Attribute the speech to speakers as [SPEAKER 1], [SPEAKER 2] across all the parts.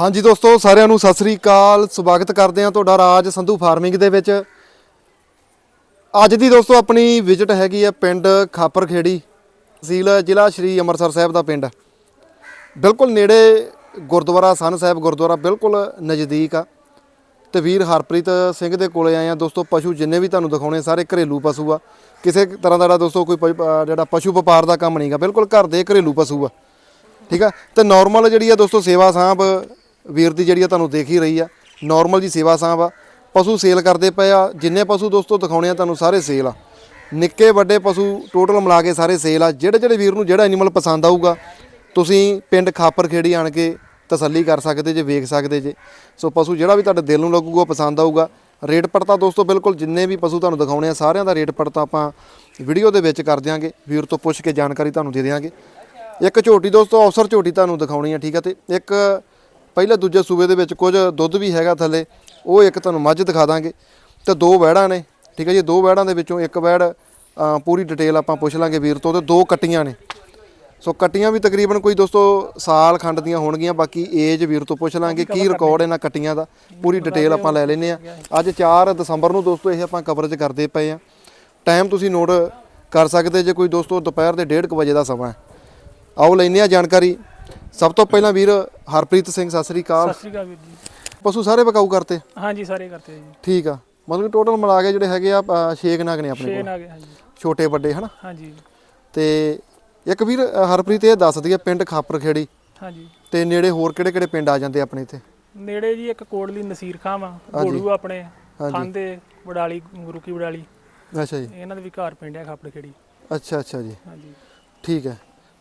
[SPEAKER 1] ਹਾਂਜੀ ਦੋਸਤੋ, ਸਾਰਿਆਂ ਨੂੰ ਸਤਿ ਸ੍ਰੀ ਅਕਾਲ। ਸਵਾਗਤ ਕਰਦੇ ਹਾਂ ਤੁਹਾਡਾ ਰਾਜ ਸੰਧੂ ਫਾਰਮਿੰਗ ਦੇ ਵਿੱਚ। ਅੱਜ ਦੀ ਦੋਸਤੋ, ਆਪਣੀ ਵਿਜ਼ਿਟ ਹੈਗੀ ਆ ਪਿੰਡ ਖਾਪਰਖੇੜੀ ਤਹਿਸੀਲ ਜ਼ਿਲ੍ਹਾ ਸ਼੍ਰੀ ਅੰਮ੍ਰਿਤਸਰ ਸਾਹਿਬ ਦਾ ਪਿੰਡ। ਬਿਲਕੁਲ ਨੇੜੇ ਗੁਰਦੁਆਰਾ ਸਨ ਸਾਹਿਬ ਗੁਰਦੁਆਰਾ ਬਿਲਕੁਲ ਨਜ਼ਦੀਕ ਆ। ਤੇ ਵੀਰ ਹਰਪ੍ਰੀਤ ਸਿੰਘ ਦੇ ਕੋਲੇ ਆਏ ਆ ਦੋਸਤੋ, ਪਸ਼ੂ ਜਿੰਨੇ ਵੀ ਤੁਹਾਨੂੰ ਦਿਖਾਉਣੇ, ਸਾਰੇ ਘਰੇਲੂ ਪਸ਼ੂ ਆ। ਕਿਸੇ ਤਰ੍ਹਾਂ ਦਾ ਜਿਹੜਾ ਦੋਸਤੋ, ਕੋਈ ਪ- ਅਹ ਜਿਹੜਾ ਪਸ਼ੂ ਵਪਾਰ ਦਾ ਕੰਮ ਨਹੀਂਗਾ। ਬਿਲਕੁਲ ਘਰ ਦੇ ਘਰੇਲੂ ਪਸ਼ੂ ਆ। ਠੀਕ ਆ? ਤੇ ਨਾਰਮਲ ਜਿਹੜੀ ਆ ਦੋਸਤੋ, ਸੇਵਾ ਸਾਂਭ ਵੀਰ ਦੀ ਜਿਹੜੀ ਆ ਤੁਹਾਨੂੰ ਦੇਖ ਹੀ ਰਹੀ ਆ। ਨਾਰਮਲ ਜੀ ਸੇਵਾ ਸਾਂਭ ਆ। ਪਸ਼ੂ ਸੇਲ ਕਰਦੇ ਪਏ ਆ। ਜਿੰਨੇ ਪਸ਼ੂ ਦੋਸਤੋ ਦਿਖਾਉਣੇ ਆ ਤੁਹਾਨੂੰ ਸਾਰੇ ਸੇਲ ਆ। ਨਿੱਕੇ ਵੱਡੇ ਪਸ਼ੂ ਟੋਟਲ ਮਿਲਾ ਕੇ ਸਾਰੇ ਸੇਲ ਆ। ਜਿਹੜੇ ਜਿਹੜੇ ਵੀਰ ਨੂੰ ਜਿਹੜਾ ਐਨੀਮਲ ਪਸੰਦ ਆਊਗਾ, ਤੁਸੀਂ ਪਿੰਡ ਖਾਪਰਖੇੜੀ ਆਣ ਕੇ ਤਸੱਲੀ ਕਰ ਸਕਦੇ ਜੇ, ਵੇਖ ਸਕਦੇ ਜੇ। ਸੋ ਪਸ਼ੂ ਜਿਹੜਾ ਵੀ ਤੁਹਾਡੇ ਦਿਲ ਨੂੰ ਲੱਗੂਗਾ ਪਸੰਦ ਆਊਗਾ। ਰੇਟ ਪੜਤਾ ਦੋਸਤੋ ਬਿਲਕੁਲ ਜਿੰਨੇ ਵੀ ਪਸ਼ੂ ਤੁਹਾਨੂੰ ਦਿਖਾਉਣੇ ਆ, ਸਾਰਿਆਂ ਦਾ ਰੇਟ ਪੜਤਾ ਆਪਾਂ ਵੀਡੀਓ ਦੇ ਵਿੱਚ ਕਰ ਦਿਆਂਗੇ। ਵੀਰ ਤੋਂ ਪੁੱਛ ਕੇ ਜਾਣਕਾਰੀ ਤੁਹਾਨੂੰ ਦੇ ਦਿਆਂਗੇ। ਇੱਕ ਝੋਟੀ ਦੋਸਤੋ ਅਫਸਰ ਝੋਟੀ ਤੁਹਾਨੂੰ ਦਿਖਾਉਣੀ ਆ, ਠੀਕ ਆ ਤੇ ਇੱਕ ਪਹਿਲੇ ਦੂਜੇ ਸੂਬੇ ਦੇ ਵਿੱਚ ਕੁਝ ਦੁੱਧ ਵੀ ਹੈਗਾ ਥੱਲੇ, ਉਹ ਇੱਕ ਤੁਹਾਨੂੰ ਮੱਝ ਦਿਖਾ ਦਾਂਗੇ। ਤੇ ਦੋ ਵਹਿੜਾਂ ਨੇ, ਠੀਕ ਹੈ ਜੀ, ਦੋ ਵਹਿੜਾਂ ਦੇ ਵਿੱਚੋਂ ਇੱਕ ਵਹਿੜ ਪੂਰੀ ਡਿਟੇਲ ਆਪਾਂ ਪੁੱਛ ਲਾਂਗੇ ਵੀਰ ਤੋਂ, ਤੇ ਦੋ ਕੱਟੀਆਂ ਨੇ। ਸੋ ਕੱਟੀਆਂ ਵੀ ਤਕਰੀਬਨ ਕੋਈ ਦੋਸਤੋ ਸਾਲ ਖੰਡ ਦੀਆਂ ਹੋਣਗੀਆਂ, ਬਾਕੀ ਏਜ ਵੀਰ ਤੋਂ ਪੁੱਛ ਲਾਂਗੇ ਕੀ ਰਿਕਾਰਡ ਇਹਨਾਂ ਕੱਟੀਆਂ ਦਾ, ਪੂਰੀ ਡਿਟੇਲ ਆਪਾਂ ਲੈ ਲੈਨੇ ਆ ਅੱਜ 4 ਦਸੰਬਰ ਨੂੰ ਦੋਸਤੋ ਇਹ ਆਪਾਂ ਕਵਰੇਜ ਕਰਦੇ ਪਏ ਆ ਟਾਈਮ ਤੁਸੀਂ ਨੋਟ ਕਰ ਸਕਦੇ ਜੇ ਕੋਈ ਦੋਸਤੋ ਦੁਪਹਿਰ ਦੇ 1:30 ਵਜੇ ਦਾ ਸਮਾਂ ਆਓ ਲੈਨੇ ਆ ਜਾਣਕਾਰੀ। ਸਭ ਤੋਂ ਪਹਿਲਾਂ ਵੀਰ ਹਰਪ੍ਰੀਤ ਸਿੰਘ ਸਤਿ ਸ੍ਰੀ ਅਕਾਲ।
[SPEAKER 2] ਸਤਿ ਸ਼੍ਰੀ ਅਕਾਲ ਵੀਰ ਜੀ।
[SPEAKER 1] ਪਸ਼ੂ ਸਾਰੇ ਬਕਾਊ ਕਰਤੇ?
[SPEAKER 2] ਹਾਂਜੀ ਸਾਰੇ ਕਰਤੇ ਜੀ।
[SPEAKER 1] ਠੀਕ ਆ। ਮਤਲਬ ਟੋਟਲ ਮਿਲਾ ਕੇ ਜਿਹੜੇ ਹੈਗੇ ਆ 6 ਨਾਗ ਨੇ ਆਪਣੇ
[SPEAKER 2] ਛੇ
[SPEAKER 1] ਕੋਲ।
[SPEAKER 2] ਨਾਗ ਹਾਂਜੀ।
[SPEAKER 1] ਛੋਟੇ ਵੱਡੇ ਹਨਾ?
[SPEAKER 2] ਹਾਂਜੀ।
[SPEAKER 1] ਤੇ ਇੱਕ ਵੀਰ ਅ, ਹਰਪ੍ਰੀਤ ਇਹ ਦੱਸ ਦਈਏ ਪਿੰਡ ਖਾਪਰਖੇੜੀ।
[SPEAKER 2] ਹਾਂਜੀ।
[SPEAKER 1] ਤੇ ਨੇੜੇ ਹੋਰ ਕਿਹੜੇ ਕਿਹੜੇ ਪਿੰਡ ਆ ਜਾਂਦੇ ਆਪਣੇ ਇੱਥੇ?
[SPEAKER 2] ਨੇੜੇ ਜੀ ਇੱਕ ਕੋਟਲੀ ਨਸੀਰ ਖਾਂ ਵਾ ਘੋੜੂ ਆਪਣੇ ਖਾਂਦੇ ਵਡਾਲੀ ਗੁਰੂ ਕੀ ਵਡਾਲੀ।
[SPEAKER 1] ਅੱਛਾ ਜੀ।
[SPEAKER 2] ਇਹਨਾਂ ਦੇ ਵੀ ਘਰ ਪਿੰਡ ਆ ਖਾਪੜ ਖੇੜੀ
[SPEAKER 1] ਅੱਛਾ ਅੱਛਾ ਜੀ।
[SPEAKER 2] ਹਾਂਜੀ।
[SPEAKER 1] ਠੀਕ ਹੈ।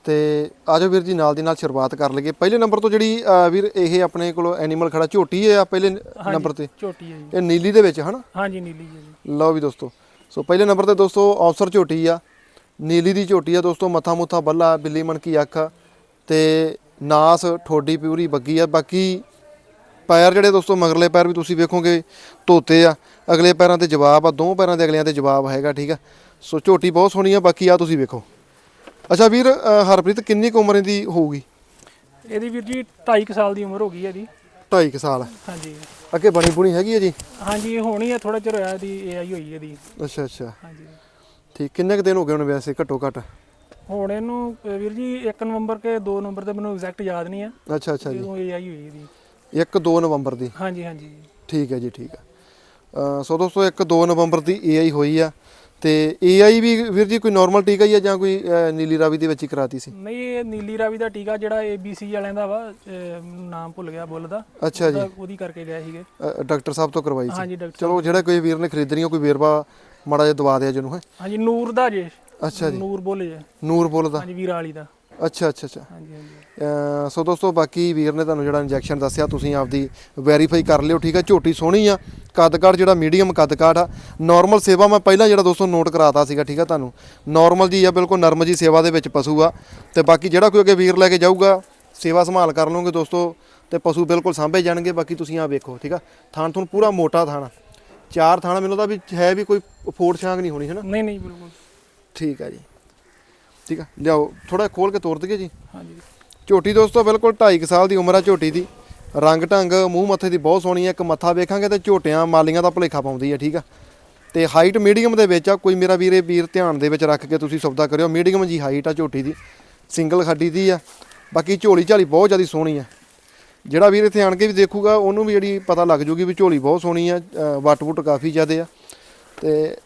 [SPEAKER 1] ਤੇ ਆਜੋ ਵੀਰ ਜੀ ਨਾਲ ਦੀ ਨਾਲ ਸ਼ੁਰੂਆਤ ਕਰ ਲਈਏ। ਪਹਿਲੇ ਨੰਬਰ ਤੋਂ ਜਿਹੜੀ ਅ, ਵੀਰ ਇਹ ਆਪਣੇ ਕੋਲ ਐਨੀਮਲ ਖੜਾ ਝੋਟੀ ਹੈ ਆ ਪਹਿਲੇ ਨੰਬਰ ਤੇ?
[SPEAKER 2] ਝੋਟੀ ਹੈ ਜੀ।
[SPEAKER 1] ਇਹ ਨੀਲੀ ਦੇ ਵਿੱਚ ਹਨਾ?
[SPEAKER 2] ਹਾਂਜੀ ਨੀਲੀ ਜੀ ਜੀ।
[SPEAKER 1] ਲਓ ਵੀ ਦੋਸਤੋ। ਸੋ ਪਹਿਲੇ ਨੰਬਰ ਤੇ ਦੋਸਤੋ ਅਫਸਰ ਝੋਟੀ ਆ। ਨੀਲੀ ਦੀ ਝੋਟੀ ਆ ਦੋਸਤੋ ਮੱਥਾ ਮੁੱਥਾ ਬੱਲਾ ਬਿੱਲੀ ਮਣਕੀ ਅੱਖ। ਤੇ ਨਾਸ ਠੋਡੀ ਪੂਰੀ ਬੱਗੀ ਆ। ਬਾਕੀ ਪੈਰ ਜਿਹੜੇ ਦੋਸਤੋ ਮਗਰਲੇ ਪੈਰ ਵੀ ਤੁਸੀਂ ਵੇਖੋਗੇ ਧੋਤੇ ਆ। ਅਗਲੇ ਪੈਰਾਂ ਤੇ ਜਵਾਬ ਆ ਦੋ ਪੈਰਾਂ ਦੇ ਅਗਲਿਆਂ ਤੇ ਜਵਾਬ ਹੈਗਾ ਠੀਕ ਆ। ਸੋ ਝੋਟੀ ਬਹੁਤ ਸੋਹਣੀ ਆ ਬਾਕੀ ਆ ਤੁਸੀਂ ਵੇਖੋ। ਅੱਛਾ ਵੀਰ ਅ, ਹਰਪ੍ਰੀਤ ਕਿੰਨੀ ਕੁ ਉਮਰ ਦੀ ਹੋਊਗੀ?
[SPEAKER 2] ਇਹਦੀ ਵੀਰ ਜੀ 2.5 ਸਾਲ ਦੀ ਉਮਰ ਹੋ ਗਈ ਹੈ ਇਹਦੀ
[SPEAKER 1] 2.5 ਸਾਲ।
[SPEAKER 2] ਹਾਂਜੀ।
[SPEAKER 1] ਅੱਗੇ ਬਣੀ ਬੁਣੀ ਹੈਗੀ ਹੈ ਜੀ?
[SPEAKER 2] ਹਾਂਜੀ ਇਹ ਹੋਣੀ ਹੈ ਥੋੜਾ ਚਿਰ ਹੋਇਆ ਇਹਦੀ ਏਆਈ ਹੋਈ ਇਹਦੀ।
[SPEAKER 1] ਅੱਛਾ ਅੱਛਾ।
[SPEAKER 2] ਹਾਂਜੀ।
[SPEAKER 1] ਠੀਕ ਕਿੰਨੇ ਕੁ ਦਿਨ ਹੋ ਗਏ ਹੁਣ ਵੈਸੇ ਘੱਟੋ ਘੱਟ?
[SPEAKER 2] ਹੁਣ ਇਹਨੂੰ ਵੀਰ ਜੀ 1 ਨਵੰਬਰ ਕੇ 2 ਨਵੰਬਰ ਤੇ ਮੈਨੂੰ ਐਗਜ਼ੈਕਟ ਯਾਦ ਨਹੀਂ ਹੈ।
[SPEAKER 1] ਅੱਛਾ ਅੱਛਾ ਜੀ।
[SPEAKER 2] ਜਦੋਂ ਏਆਈ ਹੋਈ ਇਹਦੀ।
[SPEAKER 1] 1 2 ਨਵੰਬਰ ਦੀ।
[SPEAKER 2] ਹਾਂਜੀ ਹਾਂਜੀ।
[SPEAKER 1] ਠੀਕ ਹੈ ਜੀ ਠੀਕ ਹੈ। ਅ, ਸੋ ਦੋਸਤੋ ਇੱਕ 2 ਨਵੰਬਰ ਦੀ AI ਹੋਈ ਆ। ਤੇ AI ਵੀ ਵੀਰ ਜੀ ਕੋਈ ਨਾਰਮਲ ਟੀਕਾ ਹੀ ਆ ਜਾਂ ਕੋਈ ਨੀਲੀ ਰਾਵੀ ਦੇ ਵਿੱਚ ਹੀ ਕਰਾਤੀ ਸੀ?
[SPEAKER 2] ਨਹੀਂ ਇਹ ਨੀਲੀ ਰਾਵੀ ਦਾ ਟੀਕਾ ਜਿਹੜਾ ABC ਵਾਲਿਆਂ ਦਾ ਵਾ ਅਹ ਨਾਮ ਭੁੱਲ ਗਿਆ ਬੁੱਲ ਦਾ।
[SPEAKER 1] ਅੱਛਾ ਜੀ।
[SPEAKER 2] ਉਹਦਾ- ਉਹਦੀ ਕਰਕੇ ਗਏ ਸੀਗੇ।
[SPEAKER 1] ਅ, ਡਾਕਟਰ ਸਾਹਿਬ ਤੋਂ ਕਰਵਾਈ ਸੀ।
[SPEAKER 2] ਹਾਂਜੀ ਡਾਕਟਰ
[SPEAKER 1] ਚਲੋ ਜਿਹੜਾ ਕੋਈ ਵੀਰ ਨੇ ਖਰੀਦਣੀ ਆ ਕੋਈ ਵੇਰਵਾ ਮਾੜਾ ਜਿਹਾ ਦਵਾ ਦਿਆ ਜਿਹਨੂੰ ਹੈ?
[SPEAKER 2] ਹਾਂਜੀ ਨੂਰ ਦਾ ਜੇ।
[SPEAKER 1] ਅੱਛਾ ਜੀ।
[SPEAKER 2] ਨੂਰ ਬੋਲੇ ਜੇ।
[SPEAKER 1] ਨੂਰ ਬੁੱਲ ਦਾ।
[SPEAKER 2] ਹਾਂਜੀ ਵੀਰਾ ਵਾਲੀ ਦਾ।
[SPEAKER 1] ਅੱਛਾ ਅੱਛਾ ਅੱਛਾ।
[SPEAKER 2] ਹਾਂਜੀ ਹਾਂਜੀ।
[SPEAKER 1] ਸੋ ਦੋਸਤੋ ਬਾਕੀ ਵੀਰ ਨੇ ਤੁਹਾਨੂੰ ਜਿਹੜਾ ਇੰਜੈਕਸ਼ਨ ਦੱਸਿਆ ਤੁਸੀਂ ਆਪਦੀ ਵੈਰੀਫਾਈ ਕਰ ਲਿਓ ਠੀਕ ਹੈ? ਝੋਟੀ ਸੋਹਣੀ ਆ ਕੱਦ-ਕਾਠ ਜਿਹੜਾ ਮੀਡੀਅਮ ਕੱਦ-ਕਾਠ ਆ ਨਾਰਮਲ ਸੇਵਾ ਮੈਂ ਪਹਿਲਾਂ ਜਿਹੜਾ ਦੋਸਤੋ ਨੋਟ ਕਰਾਤਾ ਸੀਗਾ ਠੀਕ ਆ ਤੁਹਾਨੂੰ? ਨਾਰਮਲ ਜੀ ਆ ਬਿਲਕੁਲ ਨਰਮ ਜੀ ਸੇਵਾ ਦੇ ਵਿੱਚ ਪਸ਼ੂ ਆ। ਤੇ ਬਾਕੀ ਜਿਹੜਾ ਕੋਈ ਅੱਗੇ ਵੀਰ ਲੈ ਕੇ ਜਾਊਗਾ ਸੇਵਾ ਸੰਭਾਲ ਕਰ ਲਓਗੇ ਦੋਸਤੋ ਤੇ ਪਸ਼ੂ ਬਿਲਕੁਲ ਸਾਂਭੇ ਜਾਣਗੇ ਬਾਕੀ ਤੁਸੀਂ ਆ ਵੇਖੋ ਠੀਕ ਆ? ਥਾਣ ਤੁਹਾਨੂੰ ਪੂਰਾ ਮੋਟਾ ਥਾਣ। ਚਾਰ ਥਾਣਾ ਮੈਨੂੰ ਤਾਂ ਵੀ ਹੈ ਵੀ ਕੋਈ ਫੋੜ ਛਾਂਗ ਨਹੀਂ ਹੋਣੀ ਹੈ ਨਾ?
[SPEAKER 2] ਨਹੀਂ ਨਹੀਂ ਬਿਲਕੁਲ।
[SPEAKER 1] ਠੀਕ ਆ ਜੀ। ਠੀਕ ਆ? ਲਿਆਓ ਥੋੜਾ ਖੋਲ ਕੇ ਤੋੜ ਦਈਏ ਜੀ।
[SPEAKER 2] ਹਾਂਜੀ।
[SPEAKER 1] ਝੋਟੀ ਦੋਸਤੋ ਬਿਲਕੁਲ 2.5 ਸਾਲ ਦੀ ਉਮਰ ਆ ਝੋਟੀ ਦੀ। ਰੰਗ ਢੰਗ ਮੂੰਹ ਮੱਥੇ ਦੀ ਬਹੁਤ ਸੋਹਣੀ ਹੈ ਇੱਕ ਮੱਥਾ ਵੇਖਾਂਗੇ ਤੇ ਝੋਟਿਆਂ ਮਾਲੀਆਂ ਦਾ ਭੁਲੇਖਾ ਪਾਉਂਦੀ ਹੈ ਠੀਕ ਆ? ਤੇ ਹਾਈਟ ਮੀਡੀਅਮ ਦੇ ਵਿੱਚ ਆ ਕੋਈ ਮੇਰਾ ਵੀਰੇ ਵੀਰ ਧਿਆਨ ਦੇ ਵਿੱਚ ਰੱਖ ਕੇ ਤੁਸੀਂ ਸੌਦਾ ਕਰਿਓ। ਮੀਡੀਅਮ ਜੀ ਹਾਈਟ ਆ ਝੋਟੀ ਦੀ। ਸਿੰਗਲ ਖੱਡੀ ਦੀ ਆ। ਬਾਕੀ ਝੋਲੀ ਝਾਲੀ ਬਹੁਤ ਜ਼ਿਆਦਾ ਸੋਹਣੀ ਆ। ਜਿਹੜਾ ਵੀਰ ਇੱਥੇ ਆਣ ਕੇ ਵੀ ਦੇਖੂਗਾ ਉਹਨੂੰ ਵੀ ਜਿਹੜੀ ਪਤਾ ਲੱਗ ਜੂਗੀ ਵੀ ਝੋਲੀ ਬਹੁਤ ਸੋਹਣੀ ਆ। ਅ, ਵੱਟ ਵੁੱਟ ਕਾਫੀ ਜ਼ਿਆਦੇ ਆ। ਤੇ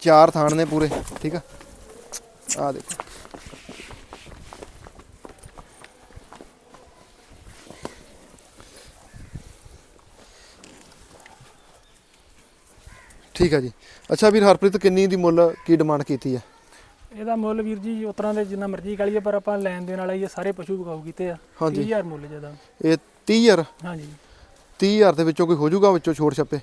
[SPEAKER 1] ਚਾਰ ਥਾਣ ਨੇ ਪੂਰੇ ਠੀਕ ਆ? ਆ ਦੇਖੋ ਠੀਕ ਹੈ ਜੀ। ਅੱਛਾ ਵੀਰ ਹਰਪ੍ਰੀਤ ਕਿੰਨੀ ਦੀ ਮੁੱਲ ਕੀ ਡਿਮਾਂਡ ਕੀਤੀ ਹੈ
[SPEAKER 2] ਇਹਦਾ ਮੁੱਲ ਵੀਰ ਜੀ ਉਸ ਤਰ੍ਹਾਂ ਦੇ ਜਿੰਨਾ ਮਰਜ਼ੀ ਕਾਲੀਏ ਪਰ ਆਪਾਂ ਲੈਣ ਦੇਣ ਵਾਲਾ ਹੀ ਆ, ਸਾਰੇ ਪਸ਼ੂ ਵਿਕਾਊ ਕੀਤੇ ਆ।
[SPEAKER 1] ਹਾਂਜੀ।
[SPEAKER 2] 30000 ਮੁੱਲ ਜਿਹਦਾ।
[SPEAKER 1] ਇਹ 30000
[SPEAKER 2] ਹਾਂਜੀ।
[SPEAKER 1] 30000 ਦੇ ਵਿੱਚੋਂ ਕੋਈ ਹੋ ਜਾਊਗਾ ਵਿੱਚੋਂ ਛੋੜ ਛੱਪੇ?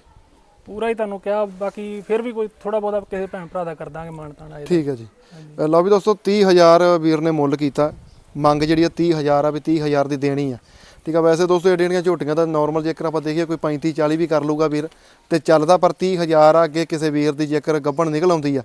[SPEAKER 2] ਪੂਰਾ ਹੀ ਤੁਹਾਨੂੰ ਕਿਹਾ ਬਾਕੀ ਫਿਰ ਵੀ ਕੋਈ ਥੋੜਾ ਬਹੁਤਾ ਕਿਸੇ ਭੈਣ ਭਰਾ ਦਾ ਕਰ ਦਾਂਗੇ ਤਾਣਾ ਇਹਦਾ
[SPEAKER 1] ਠੀਕ ਹੈ ਜੀ। ਅ, ਲਓ ਵੀ ਦੋਸਤੋ 30000 ਵੀਰ ਨੇ ਮੁੱਲ ਕੀਤਾ। ਮੰਗ ਜਿਹੜੀ ਆ 30000 ਆ ਵੀ 30000 ਦੀ ਦੇਣੀ ਆ। ਠੀਕ ਆ ਵੈਸੇ ਦੋਸਤੋ ਏਡੀਆਂ ਏਡੀਆਂ ਝੋਟੀਆਂ ਤਾਂ ਨਾਰਮਲ ਜੇਕਰ ਆਪਾਂ ਦੇਖੀਏ ਕੋਈ 35 40 ਵੀ ਕਰ ਲੂਗਾ ਵੀਰ। ਤੇ ਚੱਲਦਾ ਪਰ 30000 ਆ ਅੱਗੇ ਕਿਸੇ ਵੀਰ ਦੀ ਜੇਕਰ ਗੱਭਣ ਨਿਕਲ ਆਉਂਦੀ ਆ